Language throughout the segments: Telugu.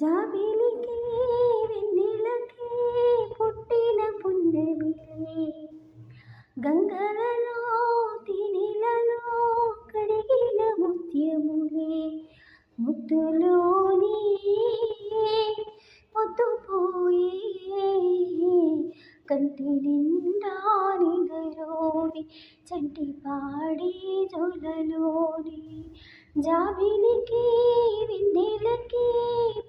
జాబిలికి వెన్నెలకి పుట్టిన పున్నమిలే గంగలలో తినిలలో కడిగిన ముత్యములే. ముద్దులోని పొద్దుపోయే కంటి నిండా నిదరు చంటి పాడి జోలలోని జాబిలికి వెన్నెలకి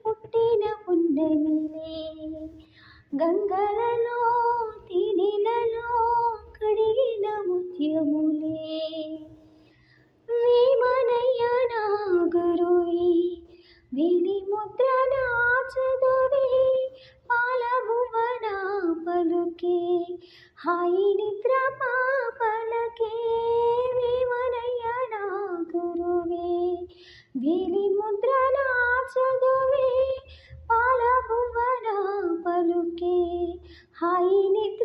పుట్టిన పుండమిలే. గంగలలో తినిలలో హాయి నిద్ర పాపలకే వేమనయ్య నా గురువే. విలి ముద్ర నా చదువే పాలభువన పలుకే. హాయి నిద్ర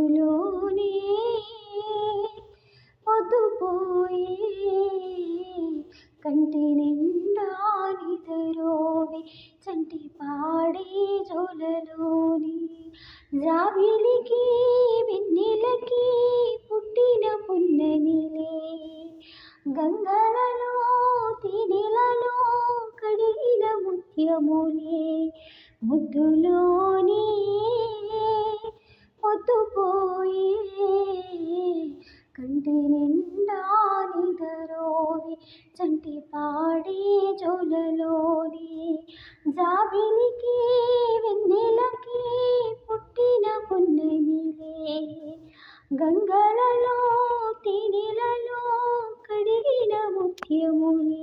ముద్దులోనే పొద్దుపోయే కంటి నిండా నిదరోవి చంటి పాడే జోలలోని. జాబిలికి వెన్నెలకి పుట్టిన పున్నమిలే. గంగలలో తినిలలో కడిగిన ముత్యములే. ముద్దులోని పొద్దుపోయే కంటి నిండా నిదరోవి చంటి పాడి జోలలోని జాబిలికి వెన్నెలకి పుట్టిన పున్నమిలే. గంగలలో తినిలలో కడిగిన ముత్యములే.